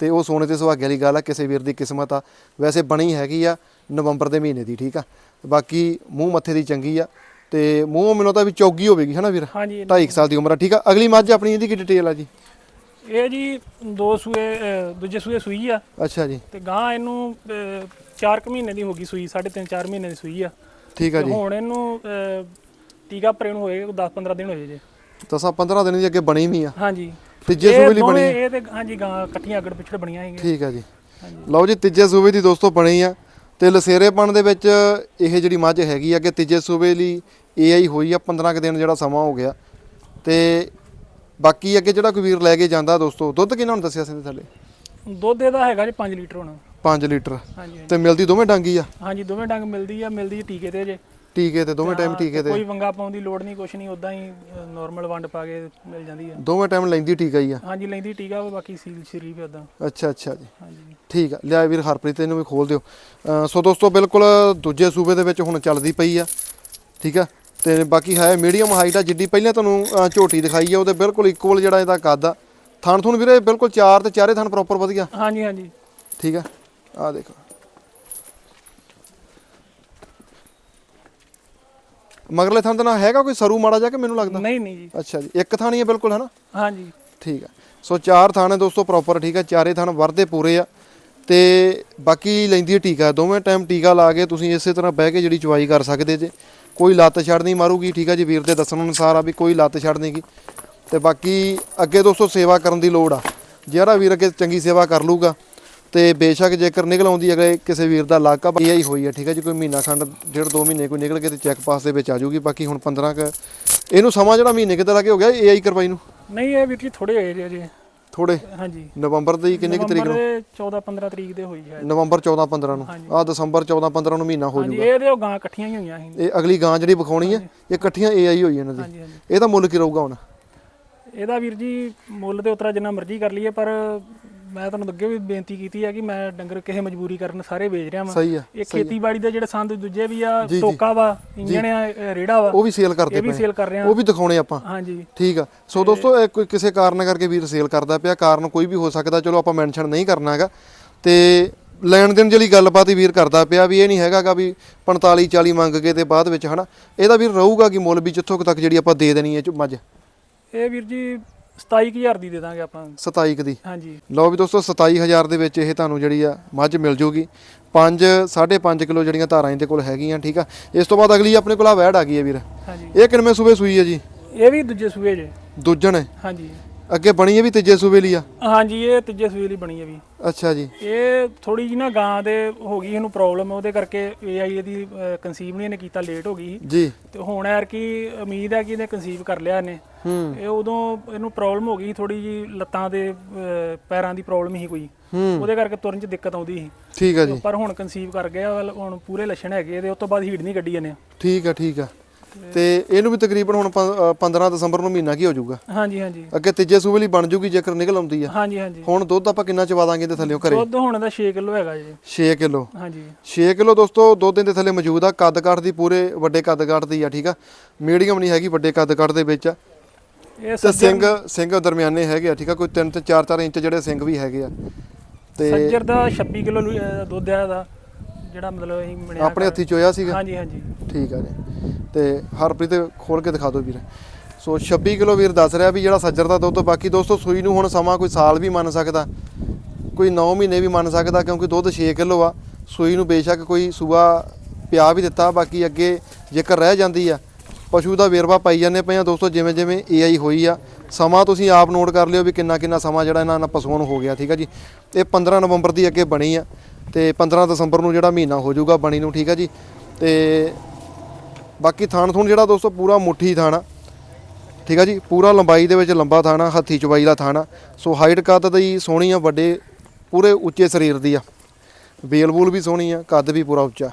[SPEAKER 1] ਤੇ ਉਹ ਸੋਨੇ ਤੇ ਸੁਹਾਗੇ ਵਾਲੀ ਗੱਲ ਆ ਕਿਸੇ ਵੀਰ ਦੀ ਕਿਸਮਤ ਆ। ਵੈਸੇ ਬਣੀ ਹੈਗੀ ਆ ਨਵੰਬਰ ਦੇ ਮਹੀਨੇ ਦੀ ਠੀਕ ਆ। ਬਾਕੀ ਮੂੰਹ ਮੱਥੇ ਦੀ ਚੰਗੀ ਆ। ਤੇ ਮੂੰਹ ਮੈਨੂੰ ਤਾਂ ਵੀ ਚੌਗੀ ਹੋਵੇਗੀ ਹਨਾ ਵੀਰ?
[SPEAKER 2] ਹਾਂਜੀ ਇਹ-
[SPEAKER 1] 2.5 ਸਾਲ ਦੀ ਉਮਰ ਆ। ਠੀਕ ਆ ਅਗਲੀ ਮੱਝ ਆਪਣੀ ਇਹਦੀ ਕੀ ਡਿਟੇਲ ਆ ਜੀ?
[SPEAKER 2] ਇਹ ਜੀ ਦੋ ਸੂਏ ਦੂਜੇ ਸੂਏ ਸੂਈ ਆ।
[SPEAKER 1] ਅੱਛਾ ਜੀ।
[SPEAKER 2] ਤੇ ਗਾਂ ਇਹਨੂੰ 4 ਕੁ ਮਹੀਨੇ ਦੀ ਹੋ ਗਈ ਸੂਈ 3.5 4 ਮਹੀਨੇ ਦੀ ਸੂਈ ਆ।
[SPEAKER 1] ਠੀਕ ਆ
[SPEAKER 2] ਤੇ
[SPEAKER 1] ਜੀ।
[SPEAKER 2] ਹੁਣ ਇਹਨੂੰ ਅਹ, ਟੀਕਾ ਪਰੇ ਨੂੰ ਹੋਏ 10 15 ਦਿਨ ਹੋਏ ਜੇ।
[SPEAKER 1] ਦਸਾਂ 15 ਦਿਨ ਦੀ ਅੱਗੇ ਬਣੀ ਵੀ ਆ।
[SPEAKER 2] ਹਾਂਜੀ।
[SPEAKER 1] ਤੀਜੇ
[SPEAKER 2] ਇਹ
[SPEAKER 1] ਸੂਬੇ ਲਈ ਬਣੀ
[SPEAKER 2] ਦੋਵੇਂ ਇਹ ਤੇ ਹਾਂਜੀ ਗਾਂ ਇਕੱਠੀਆਂ ਅਗੜ ਪਿਛੜ ਬਣੀਆਂ ਹੈਗੀਆਂ।
[SPEAKER 1] ਠੀਕ ਆ ਜੀ। ਲਓ ਜੀ ਤੀਜੇ ਸੂਬੇ ਦੀ ਦੋਸਤੋ ਬਣੀ ਆ। ਤੇ ਲਸੇਰੇਪਣ ਦੇ ਵਿੱਚ ਇਹ ਜਿਹੜੀ ਮੱਝ ਹੈਗੀ ਆ ਕਿ ਤੀਜੇ ਸੂਬੇ ਲਈ ਏਆਈ ਹੋਈ ਆ 15 ਕੁ ਦਿਨ ਜਿਹੜਾ ਸਮਾਂ ਹੋ ਗਿਆ। ਤੇ ਬਾਕੀ ਅੱਗੇ ਜਿਹੜਾ ਕੋਈ ਵੀਰ ਲੈ ਕੇ ਜਾਂਦਾ ਦੋਸਤੋ ਦੁੱਧ ਕਿੰਨਾ ਹੁਣ ਦੱਸਿਆ ਸੀ ਥੱਲੇ?
[SPEAKER 2] ਦੁੱਧ ਇਹਦਾ ਹੈਗਾ ਜੀ 5 ਲੀਟਰ ਹੁਣ।
[SPEAKER 1] 5 ਲੀਟਰ।
[SPEAKER 2] ਹਾਂਜੀ।
[SPEAKER 1] ਤੇ ਮਿਲਦੀ ਦੋਵੇਂ ਡਾਂਗੀ ਆ?
[SPEAKER 2] ਹਾਂਜੀ ਦੋਵੇਂ ਡੰਗ ਮਿਲਦੀ ਆ ਮਿਲਦੀ ਟੀਕੇ ਤੇ ਜੇ।
[SPEAKER 1] ਟੀਕੇ ਤੇ ਦੋਵੇਂ ਟਾਈਮ
[SPEAKER 2] ਹਾਂ,
[SPEAKER 1] ਟੀਕੇ ਤੇ।
[SPEAKER 2] ਕੋਈ ਵੰਗਾ ਪਾਉਣ ਦੀ ਲੋੜ ਨਹੀਂ ਕੁਛ ਨਹੀਂ ਉਦਾਂ ਹੀ ਨਾਰਮਲ ਵੰਡ ਪਾ ਕੇ ਮਿਲ ਜਾਂਦੀ ਆ
[SPEAKER 1] ਦੋਵੇਂ ਟਾਈਮ ਲੈਂਦੀ ਟੀਕਾ ਹੀ ਆ?
[SPEAKER 2] ਹਾਂਜੀ ਲੈਂਦੀ ਟੀਕਾ ਬਾਕੀ ਸੀਲ ਸ਼ਰੀਫ ਉਦਾਂ
[SPEAKER 1] ਅੱਛਾ ਅੱਛਾ ਜੀ।
[SPEAKER 2] ਹਾਂਜੀ।
[SPEAKER 1] ਠੀਕ ਆ। ਲਿਆ ਵੀਰ ਹਰਪ੍ਰੀਤ ਇਹਨੂੰ ਵੀ ਖੋਲ ਦਿਓ। ਸੋ ਦੋਸਤੋ ਬਿਲਕੁਲ ਦੂਜੇ ਸੂਬੇ ਦੇ ਵਿੱਚ ਹੁਣ ਚੱਲਦੀ ਪਈ ਆ। ਠੀਕ ਆ? ਤੇ ਬਾਕੀ ਹੈ ਮੀਡੀਅਮ ਹਾਈਟ ਆ ਜਿੱਡੀ ਪਹਿਲਾਂ ਤੁਹਾਨੂੰ ਝੋਟੀ ਦਿਖਾਈ ਆ ਉਹਦੇ ਬਿਲਕੁਲ ਇਕੁਅਲ ਜਿਹੜਾ ਇਹਦਾ ਕੱਦ ਆ। ਥਣ ਥੁਣ ਵੀਰੇ ਬਿਲਕੁਲ ਚਾਰ ਤੇ ਚਾਰੇ ਥਣ ਪ੍ਰੋਪਰ ਵਧੀਆ।
[SPEAKER 2] ਹਾਂਜੀ ਹਾਂਜੀ।
[SPEAKER 1] ਠੀਕ ਆ? ਆ ਦੇਖੋ। ਮਗਰਲੇ ਥਣ ਦਾ ਨਾ ਹੈਗਾ ਕੋਈ ਸਰੂ ਮਾੜਾ ਜਾ ਕੇ ਮੈਨੂੰ ਲੱਗਦਾ?
[SPEAKER 2] ਨਹੀਂ ਨਹੀਂ ਜੀ।
[SPEAKER 1] ਅੱਛਾ ਜੀ ਇੱਕ ਥਾਣੀ ਹੈ ਬਿਲਕੁਲ ਹਨਾ?
[SPEAKER 2] ਹਾਂਜੀ।
[SPEAKER 1] ਠੀਕ ਆ। ਸੋ ਚਾਰ ਥਾਣੇ ਦੋਸਤੋ ਪ੍ਰੋਪਰ ਠੀਕ ਆ। ਚਾਰੇ ਥਾਣ ਵਰਦੇ ਪੂਰੇ ਆ। ਤੇ ਬਾਕੀ ਲੈਂਦੀ ਹੈ ਟੀਕਾ। ਦੋਵੇਂ ਟਾਈਮ ਟੀਕਾ ਲਾ ਕੇ ਤੁਸੀਂ ਇਸੇ ਤਰ੍ਹਾਂ ਬਹਿ ਕੇ ਜਿਹੜੀ ਚੁਆਈ ਕਰ ਸਕਦੇ ਜੇ। ਕੋਈ ਲੱਤ ਛੱਡ ਨਹੀਂ ਮਾਰੂਗੀ ਠੀਕ ਆ ਜੀ ਵੀਰ ਦੇ ਦੱਸਣ ਅਨੁਸਾਰ ਆ ਵੀ ਕੋਈ ਲੱਤ ਛੱਡ ਨਹੀਂਗੀ ਤੇ ਬਾਕੀ ਅੱਗੇ ਦੋਸਤੋ ਸੇਵਾ ਕਰਨ ਦੀ ਲੋੜ ਆ। ਜਿਹੜਾ ਵੀਰ ਅੱਗੇ ਚੰਗੀ ਸੇਵਾ ਕਰ ਲੂਗਾ ਤੇ ਬੇਸ਼ੱਕ ਜੇਕਰ ਨਿਕਲ ਆਉਂਦੀ ਅਗਲੇ ਕਿਸੇ ਵੀਰ ਦਾ ਇਲਾਕਾ ਇਹ ਹੀ ਹੋਈ ਹੈ ਠੀਕ ਹੈ ਜੀ ਕੋਈ ਮਹੀਨਾ ਖੰਡ ਡੇਢ ਦੋ ਮਹੀਨੇ ਕੋਈ ਨਿਕਲ ਕੇ ਤੇ ਚੈੱਕ ਪਾਸ ਦੇ ਵਿੱਚ ਆ ਜਾਊਗੀ ਬਾਕੀ ਹੁਣ 15 ਕ ਇਹਨੂੰ ਸਮਾਂ ਜਿਹੜਾ ਮਹੀਨੇ ਕਿਤੇ ਲੱਗੇ ਹੋ ਗਿਆ ਏਆਈ ਕਰਵਾਈ ਨੂੰ?
[SPEAKER 2] ਨਹੀਂ ਇਹ ਵੀਰ ਜੀ ਥੋੜੇ ਹੋਏ ਜੇ ਅਜੇ।
[SPEAKER 1] ਥੋੜੇ
[SPEAKER 2] ਹਾਂਜੀ।
[SPEAKER 1] ਨਵੰਬਰ ਦੀ ਕਿੰਨੀ ਕੁ ਤਰੀਕ ਨੂੰ?
[SPEAKER 2] ਨਵੰਬਰ ਦੇ 14 15 ਤਰੀਕ ਦੇ ਹੋਈ ਹੈ।
[SPEAKER 1] ਨਵੰਬਰ 14 15 ਨੂੰ। ਆ ਦਸੰਬਰ 14 15 ਨੂੰ ਮਹੀਨਾ ਹੋ ਜਾਊਗਾ।
[SPEAKER 2] ਇਹ ਤੇ ਉਹ ਗਾਂ ਇਕੱਠੀਆਂ ਹੀ ਹੋਈਆਂ ਸੀ।
[SPEAKER 1] ਇਹ ਅਗਲੀ ਗਾਂ ਜਿਹੜੀ ਵਿਖਾਉਣੀ ਹੈ ਇਹ ਇਕੱਠੀਆਂ ਏਆਈ ਹੋਈ ਇਹਨਾਂ ਦੀ। ਇਹਦਾ ਮੁੱਲ ਕੀ ਰਹੂਗਾ ਹੁਣ?
[SPEAKER 2] ਇਹਦਾ ਵੀਰ ਜੀ ਮੁੱਲ ਦੇ ਉਤਰਾ ਜਿੰਨਾ ਮਰਜ਼ੀ ਕਰ ਲਈਏ ਪਰ ਮੈਂ ਤੁਹਾਨੂੰ ਅੱਗੇ ਵੀ ਬੇਨਤੀ ਕੀਤੀ ਹੈ ਕਿ ਮੈਂ ਡੰਗਰ ਕਿਸੇ ਮਜਬੂਰੀ ਕਾਰਨ ਸਾਰੇ ਵੇਚ ਰਿਹਾ ਵਾਂ।
[SPEAKER 1] ਸਹੀ ਆ
[SPEAKER 2] ਇਹ ਖੇਤੀਬਾੜੀ ਦੇ ਜਿਹੜੇ ਸੰਦ ਦੂਜੇ ਵੀ ਆ
[SPEAKER 1] ਜੀ, ਜੀ।
[SPEAKER 2] ਟੋਕਾ ਵਾ ਇੰਜਣ ਆ ਇਹ ਰੇੜਾ ਵਾ
[SPEAKER 1] ਉਹ ਵੀ ਸੇਲ ਕਰਦੇ
[SPEAKER 2] ਇਹ ਵੀ ਸੇਲ ਕਰ ਰਿਹਾ
[SPEAKER 1] ਉਹ ਵੀ ਦਿਖਾਉਣੇ ਆਪਾਂ।
[SPEAKER 2] ਹਾਂਜੀ।
[SPEAKER 1] ਠੀਕ ਆ। ਸੋ ਦੋਸਤੋ ਇਹ ਕੋਈ ਕਿਸੇ ਕਾਰਨ ਕਰਕੇ ਵੀਰ ਸੇਲ ਕਰਦਾ ਪਿਆ ਕਾਰਨ ਕੋਈ ਵੀ ਹੋ ਸਕਦਾ ਚਲੋ ਆਪਾਂ ਮੈਂਸ਼ਨ ਨਹੀਂ ਕਰਨਾ ਹੈਗਾ। ਤੇ ਲੈਣ ਦੇਣ ਜਿਹੜੀ ਗੱਲਬਾਤ ਹੀ ਵੀਰ ਕਰਦਾ ਪਿਆ ਵੀ ਇਹ ਨਹੀਂ ਹੈਗਾਗਾ ਵੀ 45 40 ਮੰਗ ਕੇ ਤੇ ਬਾਅਦ ਵਿੱਚ ਹਨਾ। ਇਹਦਾ ਵੀਰ ਰਹੂਗਾ ਕਿ ਮੁੱਲ ਵੀ ਜਿੱਥੋਂ ਕੁ ਤੱਕ ਜਿਹੜੀ ਆਪਾਂ ਦੇ ਦੇਣੀ ਹੈ ਚ- ਮੱਝ
[SPEAKER 2] ਇਹ ਵੀਰ ਜੀ 27000 ਦੀ ਦੇ ਦਾਂਗੇ ਆਪਾਂ।
[SPEAKER 1] 27 ਕੁ ਦੀ।
[SPEAKER 2] ਹਾਂਜੀ।
[SPEAKER 1] ਲਓ ਵੀ ਦੋਸਤੋ 27000 ਦੇ ਵਿੱਚ ਇਹ ਤੁਹਾਨੂੰ ਜਿਹੜੀ ਆ ਮੱਝ ਮਿਲ ਜੂਗੀ। 5 5.5 ਕਿਲੋ ਜਿਹੜੀਆਂ ਧਾਰਾਂ ਇਹਦੇ ਕੋਲ ਹੈਗੀਆਂ ਠੀਕ ਆ? ਇਸ ਤੋਂ ਬਾਅਦ ਅਗਲੀ ਆਪਣੇ ਕੋਲ ਆ ਵੈੜ ਆ ਗਈ ਹੈ ਵੀਰ।
[SPEAKER 2] ਹਾਂਜੀ।
[SPEAKER 1] ਇਹ ਕਿੰਨਵੇਂ ਸੂਬੇ ਸੂਈ ਹੈ ਜੀ?
[SPEAKER 2] ਇਹ ਵੀ ਦੂਜੇ ਸੂਏ ਜੇ।
[SPEAKER 1] ਦੂਜਣ। ਹੈ
[SPEAKER 2] ਹਾਂਜੀ।
[SPEAKER 1] ਅੱਗੇ ਬਣੀ ਹੈ ਵੀ ਤੀਜੇ ਸੂਬੇ ਲਈ ਆ?
[SPEAKER 2] ਹਾਂਜੀ ਇਹ ਤੀਜੇ ਸੂਏ ਲਈ ਬਣੀ ਹੈ ਵੀ।
[SPEAKER 1] ਅੱਛਾ ਜੀ।
[SPEAKER 2] ਇਹ ਥੋੜੀ ਜਿਹੀ ਨਾ ਗਾਂ ਦੇ ਹੋ ਗਈ ਇਹਨੂੰ ਪ੍ਰੋਬਲਮ ਉਹਦੇ ਕਰਕੇ ਏਆਈ ਇਹਦੀ ਕਨਸੀਵ ਨਹੀਂ ਇਹਨੇ ਕੀਤਾ ਲੇਟ ਹੋ ਗਈ।
[SPEAKER 1] ਜੀ।
[SPEAKER 2] ਤੇ ਹੁਣ ਯਾਰ ਕੀ ਉਮੀਦ ਹੈ ਕਿ ਇਹਨੇ ਕਨਸੀਵ ਕਰ ਲਿਆ ਇਹਨੇ।
[SPEAKER 1] ਹੂੰ।
[SPEAKER 2] ਇਹ ਉਦੋਂ ਇਹਨੂੰ ਪ੍ਰੋਬਲਮ ਹੋ ਗਈ ਥੋੜੀ ਜੀ ਲੱਤਾਂ ਦੇ ਅਹ, ਪੈਰਾਂ ਦੀ ਪ੍ਰੋਬਲਮ ਹੀ ਕੋਈ।
[SPEAKER 1] ਹੂੰ।
[SPEAKER 2] ਉਹਦੇ ਕਰਕੇ ਤੁਰਨ 'ਚ ਦਿੱਕਤ ਆਉਂਦੀ ਸੀ।
[SPEAKER 1] ਠੀਕ ਆ ਜੀ।
[SPEAKER 2] ਪਰ ਹੁਣ ਕਨਸੀਵ ਕਰ ਗਿਆ ਵੱਲ ਹੁਣ ਪੂਰੇ ਲੱਛਣ ਹੈਗੇ ਇਹਦੇ ਉਸ ਤੋਂ ਬਾਅਦ ਹੀਟ ਨਹੀਂ ਕੱਢੀ ਇਹਨੇ।
[SPEAKER 1] ਠੀਕ ਆ ਠੀਕ ਆ। ਤੇ ਇਹਨੂੰ ਵੀ ਤਕਰੀਬਨ ਹੁਣ ਪੰ- ਅ, 15 ਦਸੰਬਰ ਨੂੰ ਮਹੀਨਾ ਕੀ ਹੋ ਜਾਊਗਾ?
[SPEAKER 2] ਹਾਂਜੀ ਹਾਂਜੀ।
[SPEAKER 1] ਅੱਗੇ ਤੀਜੇ ਸੂਬੇ ਲਈ ਬਣ ਜੂਗੀ ਜੇਕਰ ਨਿਕਲ ਆਉਂਦੀ ਆ।
[SPEAKER 2] ਹਾਂਜੀ ਹਾਂਜੀ।
[SPEAKER 1] ਹੁਣ ਦੁੱਧ ਆਪਾਂ ਕਿੰਨਾ ਚਵਾ ਦਾਂਗੇ ਤੇ ਥੱਲੇੋਂ ਘਰੇ?
[SPEAKER 2] ਦੁੱਧ ਹੁਣ ਦਾ 6 ਕਿਲੋ ਹੈਗਾ ਜੀ।
[SPEAKER 1] 6 ਕਿਲੋ।
[SPEAKER 2] ਹਾਂਜੀ।
[SPEAKER 1] 6 ਕਿਲੋ ਦੋਸਤੋ ਦੁੱਧ ਦੇ ਥੱਲੇ ਮੌਜੂਦ ਆ। ਕੱਦ ਕਾਠ ਦੀ ਪੂਰੇ ਵੱਡੇ ਕੱਦ ਕਾਠ ਦੀ ਆ ਠੀਕ ਆ? ਮੀਡੀਅਮ ਨਹੀਂ ਹੈਗੀ ਵੱਡੇ ਕੱਦ ਕਾਠ ਦੇ ਵਿੱਚ ਆ। ਤੇ ਸਿੰਘ ਸਿੰਘ ਦਰਮਿਆਨੇ ਹੈਗੇ ਆ ਠੀਕ ਆ? ਕੋਈ 3 ਤੇ 4-4 ਇੰਚ ਜਿਹੜੇ ਸਿੰਘ ਵੀ ਹੈਗੇ ਆ। ਤੇ
[SPEAKER 2] ਸੱਜਰ ਦਾ 26 ਕਿਲੋ ਦੁੱਧ ਹੈ ਦਾ ਜਿਹੜਾ ਮਤਲਬ ਅਸੀਂ
[SPEAKER 1] ਆਪਣੇ ਹੱਥੀ ਚੋਇਆ ਸੀਗਾ?
[SPEAKER 2] ਹਾਂਜੀ ਹਾਂਜੀ।
[SPEAKER 1] ਠੀਕ ਆ ਜੀ। ਤੇ ਹਰਪ੍ਰੀਤ ਖੋਲ ਕੇ ਦਿਖਾ ਦਿਓ ਵੀਰ। ਸੋ 26 ਕਿਲੋ ਵੀਰ ਦੱਸ ਰਿਹਾ ਵੀ ਜਿਹੜਾ ਸੱਜਰ ਦਾ ਦੁੱਧ, ਬਾਕੀ ਦੋਸਤੋ ਸੂਈ ਨੂੰ ਹੁਣ ਸਮਾਂ ਕੋਈ ਸਾਲ ਵੀ ਮੰਨ ਸਕਦਾ, ਕੋਈ 9 ਮਹੀਨੇ ਵੀ ਮੰਨ ਸਕਦਾ ਕਿਉਂਕਿ ਦੁੱਧ 6 ਕਿਲੋ ਆ। ਸੂਈ ਨੂੰ ਬੇਸ਼ੱਕ ਕੋਈ ਸੂਆ ਪਿਆ ਵੀ ਦਿੱਤਾ, ਬਾਕੀ ਅੱਗੇ ਜੇਕਰ ਰਹਿ ਜਾਂਦੀ ਆ, ਪਸ਼ੂ ਦਾ ਵੇਰਵਾ ਪਾਈ ਜਾਂਦੇ ਪਏ ਆ ਦੋਸਤੋ, ਜਿਵੇਂ ਜਿਵੇਂ AI ਹੋਈ ਆ। ਸਮਾਂ ਤੁਸੀਂ ਆਪ ਨੋਟ ਕਰ ਲਿਓ ਵੀ ਕਿੰਨਾ ਕਿੰਨਾ ਸਮਾਂ ਜਿਹੜਾ ਇਹਨਾਂ ਨਾਲ ਪਸ਼ੂਆਂ ਨੂੰ ਹੋ ਗਿਆ, ਠੀਕ ਆ ਜੀ? ਇਹ 15 ਨਵੰਬਰ ਦੀ ਅੱਗੇ ਬਣੀ ਆ ਤੇ 15 ਦਸੰਬਰ ਨੂੰ ਜਿਹੜਾ ਮਹੀਨਾ ਹੋ ਜਾਊਗਾ ਬਣੀ ਨੂੰ, ਠੀਕ ਆ ਜੀ? ਤੇ ਬਾਕੀ ਥਾਣ ਥੂਣ ਜਿਹੜਾ ਦੋਸਤੋ ਪੂਰਾ ਮੁੱਠੀ ਥਾਣਾ ਠੀਕ ਆ ਜੀ, ਪੂਰਾ ਲੰਬਾਈ ਦੇ ਵਿੱਚ ਲੰਬਾ ਥਾਣਾ ਹੱਥੀ ਚਵਾਈ ਦਾ ਥਾਣਾ ਸੋ ਹਾਈਟ ਕੱਦ ਦੀ ਸੋਹਣੀ ਆ, ਵੱਡੇ ਪੂਰੇ ਉੱਚੇ ਸਰੀਰ ਦੀ ਆ। ਬੇਲ ਬੂਲ ਵੀ ਸੋਹਣੀ ਆ, ਕੱਦ ਵੀ ਪੂਰਾ ਉੱਚਾ।